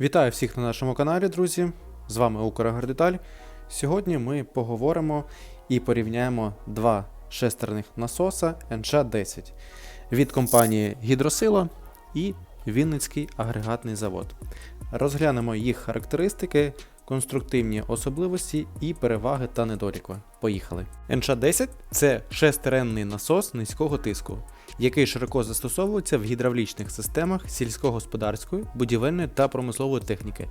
Вітаю всіх на нашому каналі, друзі. З вами Украгардеталь. Сьогодні ми поговоримо і порівняємо два шестерних насоса NШ-10 від компанії Гідросила і Вінницький агрегатний завод. Розглянемо їх характеристики, конструктивні особливості і переваги та недоліки. Поїхали. NШ-10 це шестеренний насос низького тиску, який широко застосовується в гідравлічних системах сільськогосподарської, будівельної та промислової техніки.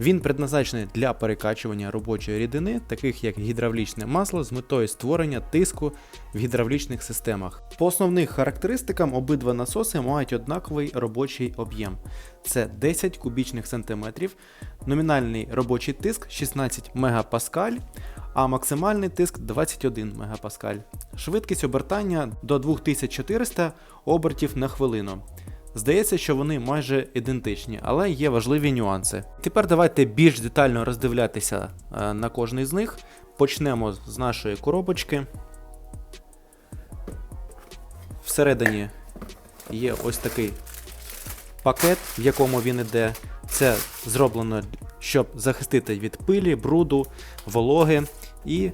Він предназначений для перекачування робочої рідини, таких як гідравлічне масло, з метою створення тиску в гідравлічних системах. По основних характеристикам обидва насоси мають однаковий робочий об'єм. Це 10 кубічних сантиметрів, номінальний робочий тиск 16 мегапаскаль, а максимальний тиск 21 мегапаскаль. Швидкість обертання до 2400 обертів на хвилину. Здається, що вони майже ідентичні, але є важливі нюанси. Тепер давайте більш детально роздивлятися е, на кожний з них. Почнемо з нашої коробочки. Всередині є ось такий пакет, в якому він іде. Це зроблено, щоб захистити від пилі, бруду, вологи і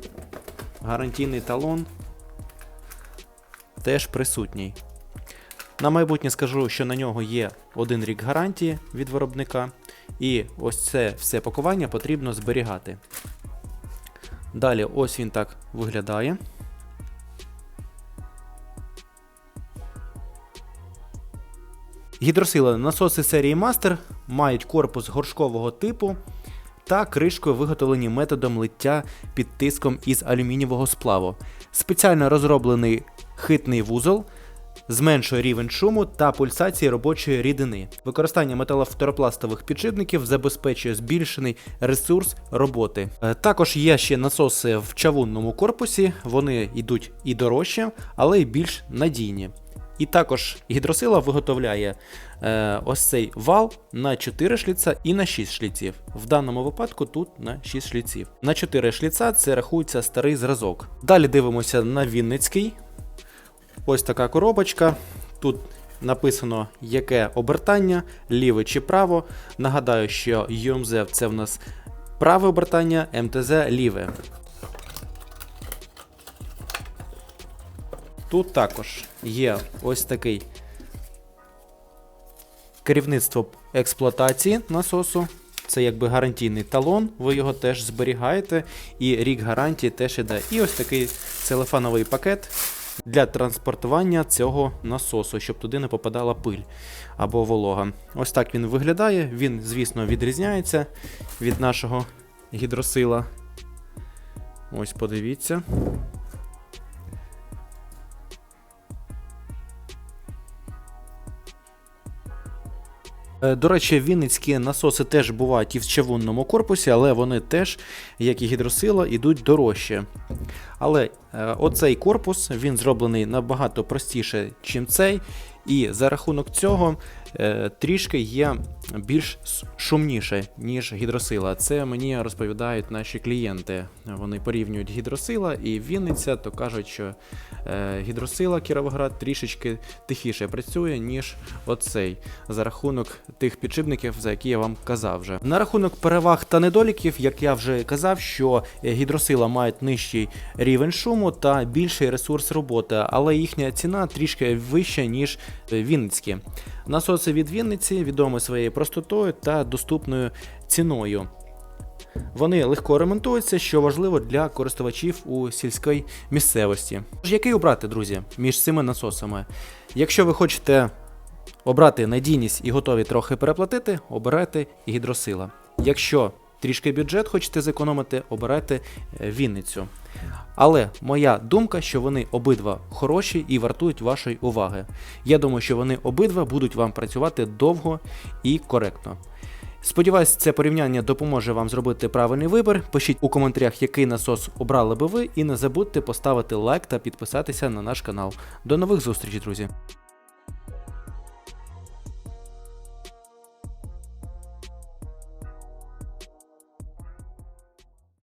гарантійний талон теж присутній. На майбутнє скажу, що на нього є один рік гарантії від виробника, і ось це все пакування потрібно зберігати. Далі ось він так виглядає. Гідросила насоси серії Master мають корпус горшкового типу та кришкою виготовлені методом лиття під тиском із алюмінієвого сплаву. Спеціально розроблений хитний вузол зменшує рівень шуму та пульсації робочої рідини. Використання металофторопластових підшипників забезпечує збільшений ресурс роботи. Е, Також є ще насоси в чавунному корпусі, вони йдуть і дорожче, але й більш надійні. І також гідросила виготовляє е, ось цей вал на 4 шліца і на 6 шліців. В даному випадку тут на 6 шліців. На 4 шліца це рахується старий зразок. Далі дивимося на Вінницький. Ось така коробочка. Тут написано, яке обертання, ліве чи право. Нагадаю, що UMZ це в нас праве обертання, МТЗ ліве. Тут також є ось такий керівництво експлуатації насосу. Це якби гарантійний талон, ви його теж зберігаєте, і рік гарантії теж іде. І ось такий целефановий пакет для транспортування цього насосу, щоб туди не попадала пиль або волога. Ось так він виглядає. Він, звісно, відрізняється від нашого гідросила. Ось подивіться. До речі, вінницькі насоси теж бувають і в чавунному корпусі, але вони теж, як і гідросила, йдуть дорожче. Але е, оцей корпус він зроблений набагато простіше, ніж цей, і за рахунок цього е, трішки є більш шумніше, ніж гідросила. Це мені розповідають наші клієнти. Вони порівнюють гідросила і Вінниця, то кажуть, що е, гідросила Кіровоград трішечки тихіше працює, ніж оцей, за рахунок тих підшипників, за які я вам казав вже. На рахунок переваг та недоліків, як я вже казав, що гідросила мають нижчий рівень шуму та більший ресурс роботи, але їхня ціна трішки вища, ніж Вінницькі. Насоси від Вінниці відомі своєю простотою та доступною ціною. Вони легко ремонтуються, що важливо для користувачів у сільській місцевості. Тож який обрати, друзі, між цими насосами? Якщо ви хочете обрати надійність і готові трохи переплатити, обирайте гідросила. Якщо трішки бюджет хочете зекономити, обирайте е, Вінницю. Але моя думка, що вони обидва хороші і вартують вашої уваги. Я думаю, що вони обидва будуть вам працювати довго і коректно. Сподіваюсь, це порівняння допоможе вам зробити правильний вибір. Пишіть у коментарях, який насос обрали би ви, і не забудьте поставити лайк та підписатися на наш канал. До нових зустрічей, друзі!